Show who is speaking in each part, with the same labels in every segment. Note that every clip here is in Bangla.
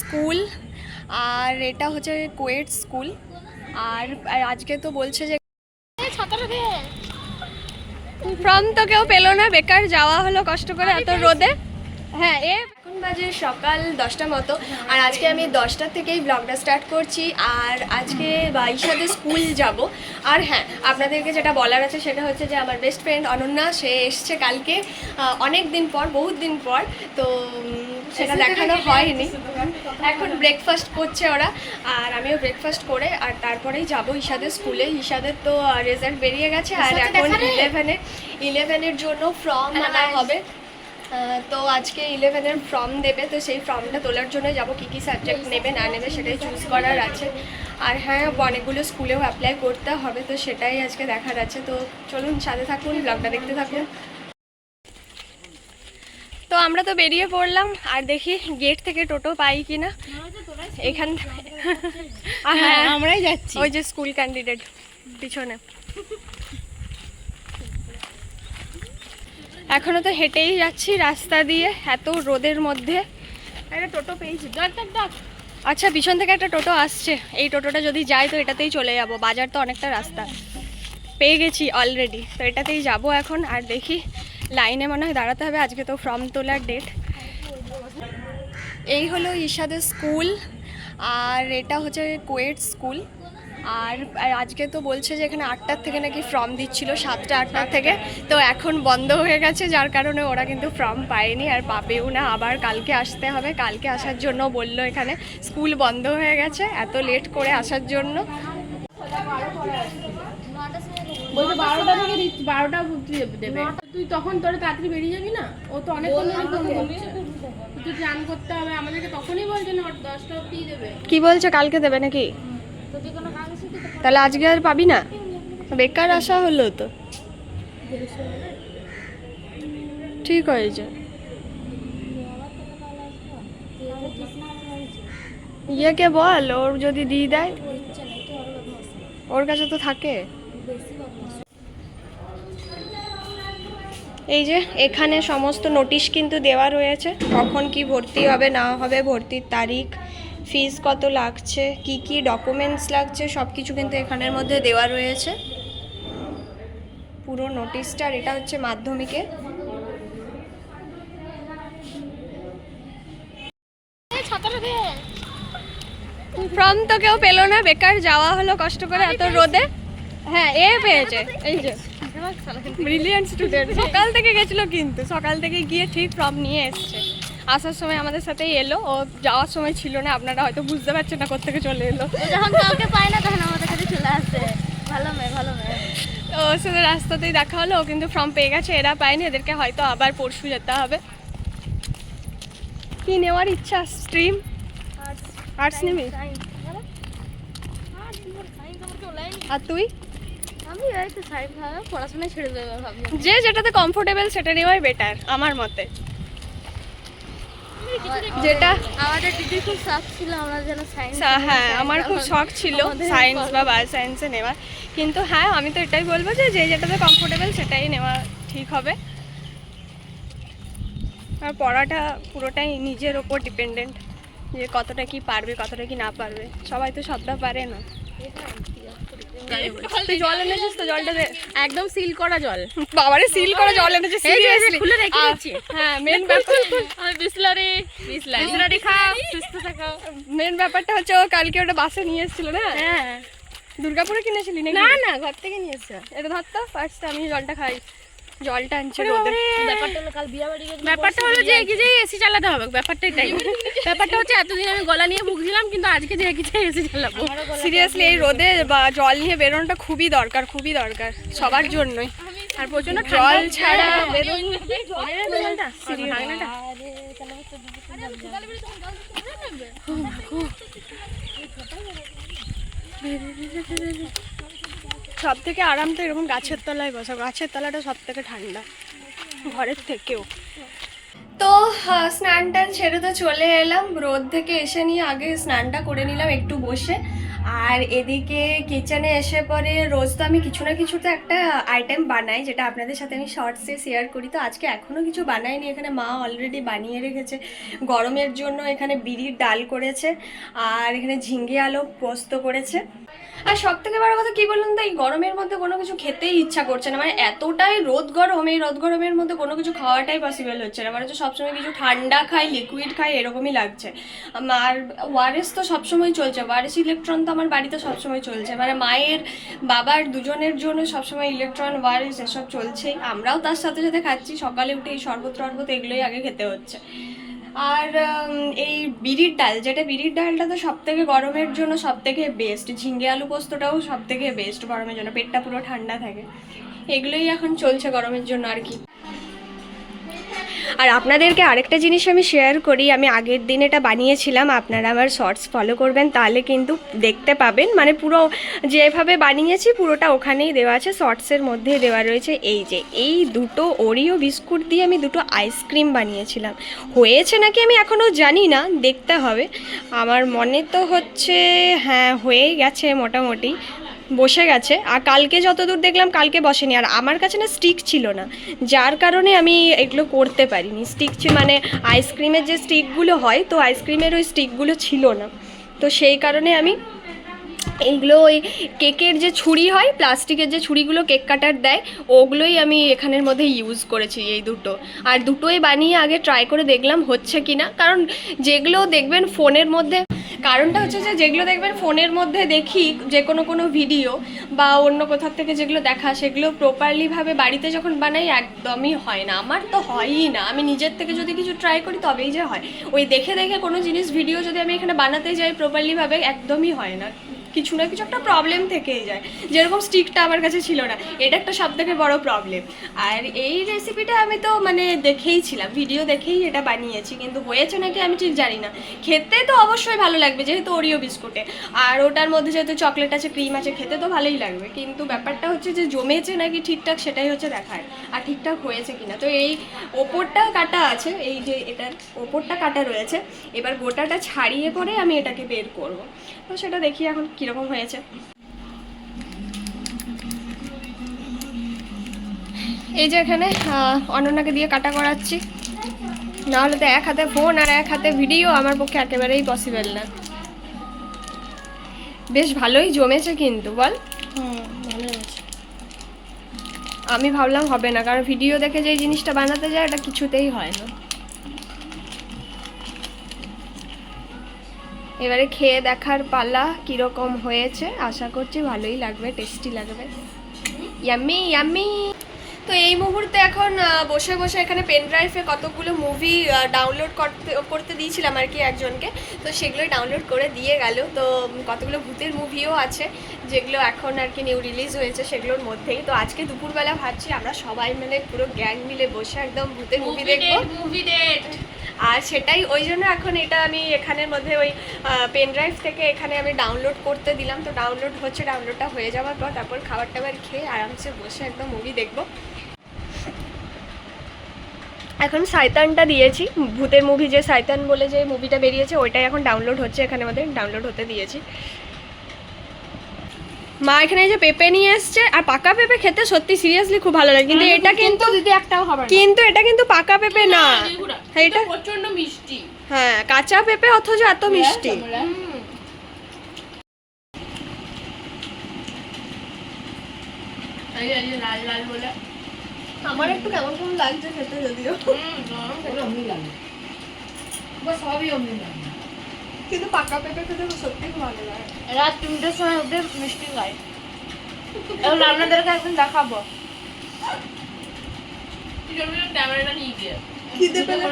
Speaker 1: স্কুল আর এটা হচ্ছে কোয়েট স্কুল। আর আজকে তো বলছে যে ফর্ম তো কেউ পেল না বেকার যাওয়া হলো কষ্ট করে এত রোদে। হ্যাঁ এ এখন বাজে সকাল দশটা মতো আর আজকে আমি দশটার থেকেই ব্লগটা স্টার্ট করছি আর আজকে বাইশাতে স্কুল যাব। আর হ্যাঁ আপনাদেরকে যেটা বলার আছে সেটা হচ্ছে যে আমার বেস্ট ফ্রেন্ড অনন্যা সে এসছে কালকে অনেক দিন পর বহুত দিন পর তো সেটা দেখানো হয়নি। এখন ব্রেকফাস্ট করছে ওরা। আর আমিও ব্রেকফাস্ট করে আর তারপরেই যাব ঈশাদের স্কুলে। ঈশাদের তো রেজাল্ট বেরিয়ে গেছে আর এখন ইলেভেনে ইলেভেনের জন্য ফর্ম আনা হবে। তো আজকে ইলেভেনের ফর্ম দেবে তো সেই ফর্মটা তোলার জন্য যাব। কী কী সাবজেক্ট নেবে না নেবে সেটাই চুজ করার আছে। আর হ্যাঁ অনেকগুলো স্কুলেও অ্যাপ্লাই করতে হবে তো সেটাই আজকে দেখার আছে। তো চলুন সাথে থাকুন ব্লগটা দেখতে থাকুন। আমরা তো বেরিয়ে পড়লাম আর দেখি গেট থেকে টোটো পাই কিনা। এখান আর হ্যাঁ
Speaker 2: আমরাই যাচ্ছি।
Speaker 1: ওই যে স্কুল ক্যান্ডিডেট পিছনে। এখনও তো হেঁটেই যাচ্ছি রাস্তা দিয়ে এত রোদের মধ্যে।
Speaker 2: একটা টোটো পেয়েছি। ডাক ডাক ডাক।
Speaker 1: আচ্ছা পিছন থেকে একটা টোটো আসছে। এই টোটোটা যদি যায় তো এটাতেই চলে যাব। বাজার তো অনেকটা রাস্তা। পেয়ে গেছি অলরেডি তো এটাতেই যাব এখন আর দেখি লাইনে মনে হয় দাঁড়াতে হবে, আজকে তো ফর্ম তোলার ডেট এই হলো ঈশাদের স্কুল, আর এটা হচ্ছে কোয়েট স্কুল। আর আজকে তো বলছে যে এখানে আটটার থেকে নাকি ফর্ম দিচ্ছিল, সাতটা, আটটার থেকে। তো এখন বন্ধ হয়ে গেছে, যার কারণে ওরা কিন্তু ফর্ম পায়নি, আর পাবেও না। আবার কালকে আসতে হবে, কালকে আসার জন্য বলল এখানে, স্কুল বন্ধ হয়ে গেছে, এত লেট করে আসার জন্য।
Speaker 2: বলছে বারোটা থেকে দিচ্ছি বারোটা দেবে। তুই তখন তোরা তাড়াতাড়ি বেরিয়ে যাবি না? ও তো অনেকক্ষণ ধরে ফোন করছে তুই স্নান করতে হবে। আমাদেরকে তখনই বলছে না দশটা অবধি দেবে।
Speaker 1: কি বলছে? কালকে দেবে নাকি? তাহলে আজকে আর পাবি না? বেকার আসা হলো তো। ঠিক হয়েছে। ইয়েকে বল ওর যদি দিয়ে দেয়। ওর কাছে তো থাকে। এই যে এখানে সমস্ত নোটিশ কিন্তু দেওয়া রয়েছে। কখন কি ভর্তি হবে না হবে ভর্তির তারিখ ফিস কত লাগছে কি কি ডকুমেন্টস লাগছে সব কিছু কিন্তু এখানের মধ্যে দেওয়া রয়েছে। পুরো নোটিশটা আর এটা হচ্ছে মাধ্যমিকে। ফর্ম তো কেউ পেল না বেকার যাওয়া হলো কষ্ট করে এত রোদে। হ্যাঁ এ পেয়েছে। এই যে ব্রিলিয়ান্ট স্টুডেন্ট সকাল থেকে গেছিল কিন্তু সকাল থেকে গিয়ে ঠিক ফর্ম নিয়ে এসছে। আসার সময় আমাদের সাথেই এলো ও যাওয়ার সময় ছিল না আপনারা হয়তো বুঝতে পারছেন না কোথেকে চলে এলো।
Speaker 3: যখন কাউকে পায় না তখন আমাদের কাছে চলে আসে। ভালো মেয়ে ভালো মেয়ে।
Speaker 1: তো ওর সাথে রাস্তাতেই দেখা হলো ও কিন্তু ফর্ম পেয়ে গেছে এরা পায়নি এদেরকে হয়তো আবার পরশু যেতে হবে। কি নেওয়ার ইচ্ছা স্ট্রিম আর্টস নিবি? আর তুই?
Speaker 3: পড়াশোনা ছেড়ে দেবে
Speaker 1: যে যেটাতে কমফোর্টেবল সেটা নেওয়াই বেটার আমার মতে। যেটা
Speaker 3: আমাদের দিদি খুব শখ ছিল আমরা যেন সায়েন্স
Speaker 1: হ্যাঁ আমার খুব শখ ছিল সায়েন্স বা বায়ো সায়েন্সে কিন্তু হ্যাঁ আমি তো এটাই বলব যে যে যেটাতে কমফোর্টেবল সেটাই নেওয়া ঠিক হবে। আর পড়াটা পুরোটাই নিজের ওপর ডিপেন্ডেন্ট যে কতটা কি পারবে কতটা কি না পারবে। সবাই তো সবটা পারে না। তুই জল এনেছিস তো? জলটা দে।
Speaker 2: একদম সিল করা জল।
Speaker 1: বাবারে সিল করে জল এনেছিস
Speaker 2: এই যে, এই যে,
Speaker 1: সিরিয়াসলি
Speaker 2: খুলে রেখে দিচ্ছি।
Speaker 1: হ্যাঁ মেন ব্যাপার
Speaker 2: আমি বিসলারি। বিসলারি। খাও। সুস্থ থাকো।
Speaker 1: মেন ব্যাপারটা হচ্ছে ও কালকে ওটা বাসে নিয়ে এসেছিল না?
Speaker 2: হ্যাঁ।
Speaker 1: দুর্গাপুরে কিনেছিলি
Speaker 2: না না ঘর থেকে নিয়ে এসছে।
Speaker 1: এটা ধর তো ফার্স্ট আমি জলটা খাই। জলটা আনছে রোদে।
Speaker 3: ব্যাপারটা হলো কাল বিয়া বাড়ি গেছি
Speaker 2: ব্যাপারটা হলো যে কি যে এসি চালাতে হবে ব্যাপারটা এটাই ব্যাপারটা হচ্ছে এতদিন আমি গলা নিয়ে ভুগছিলাম কিন্তু আজকে যে কি যে এসি চালাবো।
Speaker 1: সিরিয়াসলি এই রোদে বা জল নিয়ে বেরোনোটা খুবই দরকার খুবই দরকার সবার জন্যই।
Speaker 2: আর প্রচণ্ড
Speaker 1: জল ছাড়া বেরোন সব থেকে আরাম তো এরকম গাছের তলায় বসা গাছের তলাটা সব থেকে ঠান্ডা, ঘরের থেকেও। তো স্নান টান ছেড়ে তো চলে এলাম। রোদ থেকে এসে নিয়ে আগে স্নানটা করে নিলাম একটু বসে। আর এদিকে কিচেনে এসে পরে রোজ তো আমি কিছু না কিছু তো একটা আইটেম বানাই, যেটা আপনাদের সাথে আমি শর্টসে শেয়ার করি। তো আজকে এখনও কিছু বানাইনি। এখানে মা অলরেডি বানিয়ে রেখেছে। গরমের জন্য এখানে বিড়ির ডাল করেছে। আর এখানে ঝিঙ্গে আলু পোস্ত করেছে। আর সব থেকে বড় কথা কি বলুন তো, এই গরমের মধ্যে কোনো কিছু খেতেই ইচ্ছা করছে না। মানে এতটাই রোদ গরম, এই রোদ গরমের মধ্যে কোনো কিছু খাওয়াটাই পসিবল হচ্ছে না। মানে হচ্ছে সবসময় কিছু ঠান্ডা খাই লিকুইড খাই, এরকমই লাগছে। আর ওয়ারেস তো সবসময় চলছে। ওয়ারেস ইলেকট্রন তো আমার বাড়িতে সবসময় চলছে। মানে মায়ের, বাবার, দুজনের জন্য সবসময় ইলেকট্রন ওয়ারেস এসব চলছেই। আমরাও তার সাথে সাথে খাচ্ছি। সকালে উঠে এই শরবত টরবত এগুলোই আগে খেতে হচ্ছে। আর এই বিড়ির ডাল, যেটা বিড়ির ডালটা তো সব থেকে গরমের জন্য সব থেকে বেস্ট ঝিঙ্গে আলু পোস্তটাও সব থেকে বেস্ট গরমের জন্য, পেটটা পুরো ঠান্ডা থাকে। এগুলোই এখন চলছে গরমের জন্য আর কি। আর আপনাদেরকে আরেকটা জিনিস আমি শেয়ার করি, আমি আগের দিন এটা বানিয়েছিলাম, আপনারা আমার শর্টস ফলো করবেন, তাহলে কিন্তু দেখতে পাবেন মানে পুরো যেভাবে বানিয়েছি পুরোটা ওখানেই দেওয়া আছে শর্টসের মধ্যেই দেওয়া রয়েছে, এই যে, এই দুটো ওরিও বিস্কুট দিয়ে আমি দুটো আইসক্রিম বানিয়েছিলাম। হয়েছে নাকি আমি এখনও জানি না, দেখতে হবে। আমার মনে তো হচ্ছে হ্যাঁ হয়েই গেছে মোটামুটি। বসে গেছে। আর কালকে যতদূর দেখলাম, কালকে বসেনি। আর আমার কাছে না স্টিক ছিল না। যার কারণে আমি এগুলো করতে পারিনি। স্টিক মানে আইসক্রিমের যে স্টিকগুলো হয়, তো আইসক্রিমের ওই স্টিকগুলো ছিল না। তো সেই কারণে আমি এইগুলো ওই কেকের যে ছুরি হয়, প্লাস্টিকের যে ছুরিগুলো কেক কাটার দেয়, ওগুলোই আমি এখানের মধ্যে ইউজ করেছি এই দুটো। আর দুটোই বানিয়ে আগে ট্রাই করে দেখলাম হচ্ছে কি না কারণ যেগুলো দেখবেন ফোনের মধ্যে কারণটা হচ্ছে যে যেগুলো দেখবেন ফোনের মধ্যে দেখি, যে কোনো কোনো ভিডিও বা অন্য কোথার থেকে যেগুলো দেখা, সেগুলো প্রপারলিভাবে বাড়িতে যখন বানাই একদমই হয় না। আমার তো হয়ই না। আমি নিজের থেকে যদি কিছু ট্রাই করি তবেই যে হয়। ওই দেখে দেখে কোনো জিনিস, ভিডিও যদি আমি এখানে বানাতে যাই প্রপারলিভাবে একদমই হয় না। কিছু না কিছু একটা প্রবলেম থেকেই যায়। যেরকম স্টিকটা আমার কাছে ছিল না, এটা একটা সব থেকে বড় প্রবলেম আর এই রেসিপিটা আমি তো মানে দেখেই ছিলাম ভিডিও দেখেই এটা বানিয়েছি, কিন্তু হয়েছে নাকি আমি ঠিক জানি না। খেতে তো অবশ্যই ভালো লাগবে, যেহেতু ওরিও বিস্কুটে আর ওটার মধ্যে যেহেতু চকলেট আছে ক্রিম আছে, খেতে তো ভালোই লাগবে। কিন্তু ব্যাপারটা হচ্ছে যে জমেছে নাকি ঠিকঠাক, সেটাই হচ্ছে দেখার। আর ঠিকঠাক হয়েছে কিনা। তো এই ওপরটা কাটা আছে, এই যে এটার ওপরটা কাটা রয়েছে। এবার গোটাটা ছাড়িয়ে পরে আমি এটাকে বের করব। তো সেটা দেখি এখন কীরকম হয়েছে? এই যে এখানে অনন্যাকে দিয়ে কাটা করাচ্ছি। নাহলে তো এক হাতে ফোন আর এক হাতে ভিডিও আমার পক্ষে একেবারেই পসিবল না। বেশ ভালোই জমেছে কিন্তু বল। আমি ভাবলাম হবে না কারণ ভিডিও দেখে যে জিনিসটা বানাতে যায় এটা কিছুতেই হয় না। এবারে খেয়ে দেখার পালা কীরকম হয়েছে আশা করছি ভালোই লাগবে টেস্টি লাগবে। ইয়াম্মি ইয়াম্মি তো এই মুহূর্তে এখন বসে বসে এখানে পেন ড্রাইভে কতগুলো মুভি ডাউনলোড করতে করতে দিয়েছিলাম আর কি একজনকে। তো সেগুলোই ডাউনলোড করে দিয়ে গেল। তো কতগুলো ভূতের মুভিও আছে যেগুলো এখন আর কি নিউ রিলিজ হয়েছে সেগুলোর মধ্যেই। তো আজকে দুপুরবেলা ভাবছি আমরা সবাই মিলে পুরো গ্যাং মিলে বসে একদম ভূতের মুভি দেখব।
Speaker 2: মুভি ডেট
Speaker 1: আর সেটাই, ওই জন্য এখন এটা আমি এখানের মধ্যে ওই পেন ড্রাইভ থেকে এখানে আমি ডাউনলোড করতে দিলাম। তো ডাউনলোড হচ্ছে ডাউনলোডটা হয়ে যাওয়ার পর তারপর খাবার টাবার খেয়ে আরামসে বসে একদম মুভি দেখব। এখন সাইতানটা দিয়েছি। ভূতের মুভি যে সাইতান বলে যে মুভিটা বেরিয়েছে, ওইটাই এখন ডাউনলোড হচ্ছে এখানে আমাদের ডাউনলোড হতে দিয়েছি। মা এখানে এই যে পেঁপে নিয়ে এসছে আর পাকা পেঁপে খেতে সত্যি সিরিয়াসলি খুব ভালো লাগে। কিন্তু এটা কিন্তু
Speaker 2: দিদি একটাও খাবার
Speaker 1: কিন্তু এটা কিন্তু পাকা পেঁপে না হ্যাঁ, এটা
Speaker 2: প্রচণ্ড মিষ্টি।
Speaker 1: হ্যাঁ কাঁচা পেঁপে অথচ এত মিষ্টি।
Speaker 2: হুম। এই যে- এই যে লাল লাল বলে
Speaker 1: আমার একটু কেমন কেমন লাগছে খেতে যদিও।
Speaker 2: সবই অমনি লাগে।
Speaker 1: কিন্তু পাকা পেঁপে খেতে সত্যি খুব ভালো লাগে।
Speaker 2: রাত তিনটের সময় অব্দি মিষ্টি খাই এগুলো আপনাদেরকে একদিন দেখাবো। ক্যামেরাটা নিয়ে গিয়ে।
Speaker 1: খিদে পেলে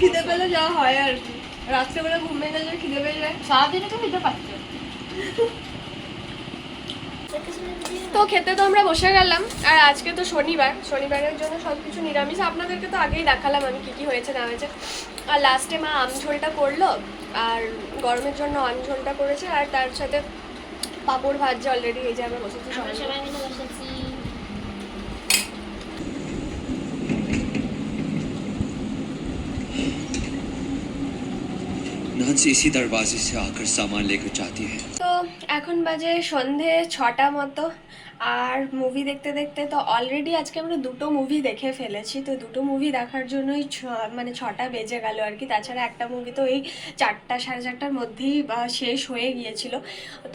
Speaker 1: খিদে পেলে যাওয়া হয় আর কি। রাত্রেবেলা ঘুমিয়ে গেলে খিদে পেয়ে যায়।
Speaker 2: সারাদিনে তো খেতে পারছ
Speaker 1: তো খেতে তো আমরা বসে গেলাম আর আজকে তো শনিবার। শনিবারের জন্য সব কিছু নিরামিষ। আপনাদেরকে তো আগেই দেখালাম আমি কি কি হয়েছে না হয়েছে। আর লাস্টে মা আম ঝোলটা করল। গরমের জন্য আম ঝোলটা করেছে আর তার সাথে পাঁপড় ভাজছে অলরেডি এই যে আমরা বসেছি সবাই মিলে।
Speaker 3: সবাই মিলে বসেছি
Speaker 4: না दुल्हन से इसी दरवाजे से आकर सामान लेकर जाती है
Speaker 1: তো এখন বাজে সন্ধে ছটা মতো আর মুভি দেখতে দেখতে তো অলরেডি আজকে আমরা দুটো মুভি দেখে ফেলেছি, তো দুটো মুভি দেখার জন্যই মানে ছটা বেজে গেল আর কি। তাছাড়া একটা মুভি তো এই চারটা সাড়ে চারটার মধ্যেই শেষ হয়ে গিয়েছিল।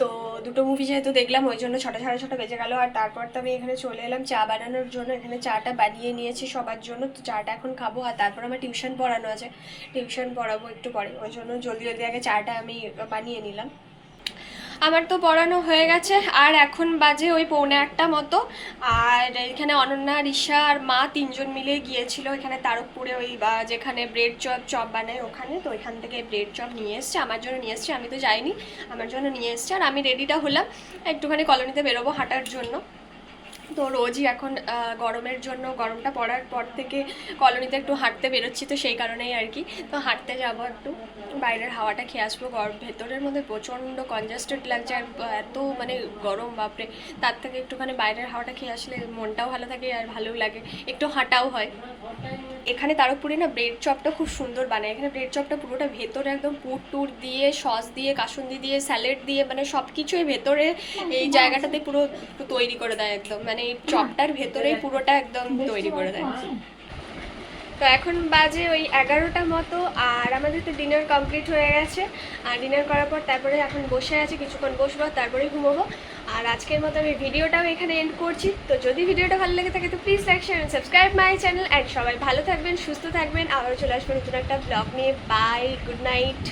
Speaker 1: তো দুটো মুভি যেহেতু দেখলাম, ওই জন্য ছটা সাড়ে ছটা বেজে গেল। আর তারপর তো আমি এখানে চলে এলাম চা বানানোর জন্য। এখানে চাটা বানিয়ে নিয়েছি সবার জন্য। তো চাটা এখন খাব আর তারপর আমার টিউশন পড়ানো আছে। টিউশন পড়াবো একটু পরে। ওই জন্য জলদি জলদি আগে চাটা আমি বানিয়ে নিলাম। আমার তো পড়ানো হয়ে গেছে, আর এখন বাজে ওই পৌনে আটটা মতো। আর এখানে অনন্যা রিসা আর মা তিনজন মিলে গিয়েছিল এখানে তারকপুরে ওই বা যেখানে ব্রেড চপ চপ বানায় ওখানে। তো ওইখান থেকে ব্রেড চপ নিয়ে এসছে, আমার জন্য নিয়ে এসছে, আমি তো যাইনি, আমার জন্য নিয়ে এসছে। আর আমি রেডিটা হলাম, একটুখানি কলোনিতে বেরোবো হাঁটার জন্য। তো রোজই এখন গরমের জন্য গরমটা পড়ার পর থেকে কলোনিতে একটু হাঁটতে বেরোচ্ছি তো সেই কারণেই আর কি। তো হাঁটতে যাব একটু। বাইরের হাওয়াটা খেয়ে আসব। ভেতরের মধ্যে প্রচণ্ড কনজাস্টেড লাগছে আর এত মানে গরম, বাপরে। তার থেকে একটুখানি বাইরের হাওয়াটা খেয়ে আসলে মনটাও ভালো থাকে আর ভালোও লাগে। একটু হাঁটাও হয়। এখানে তারকপুরে না ব্রেড চপটা খুব সুন্দর বানায়। এখানে ব্রেড চপটা পুরোটা ভেতরে একদম পুর টুর দিয়ে, সস দিয়ে, কাসুন্দি দিয়ে, স্যালাড দিয়ে মানে সব কিছুই ভেতরে এই জায়গাটাতে পুরো তৈরি করে দেয় একদম। মানে এই চপটার ভেতরেই পুরোটা একদম তৈরি করে দেয়। তো এখন বাজে ওই এগারোটা মতো, আর আমাদের তো ডিনার কমপ্লিট হয়ে গেছে। আর ডিনার করার পর তারপরে এখন বসে আছি, কিছুক্ষণ বসবো তারপরে ঘুমোবো। আর আজকের মতো আমি ভিডিওটাও এখানে এন্ড করছি। তো যদি ভিডিওটা ভালো লেগে থাকে, তো please like share subscribe my channel and সবাই ভালো থাকবেন, সুস্থ থাকবেন। আবারও চলে আসবেন নতুন একটা ব্লগ নিয়ে। Bye good night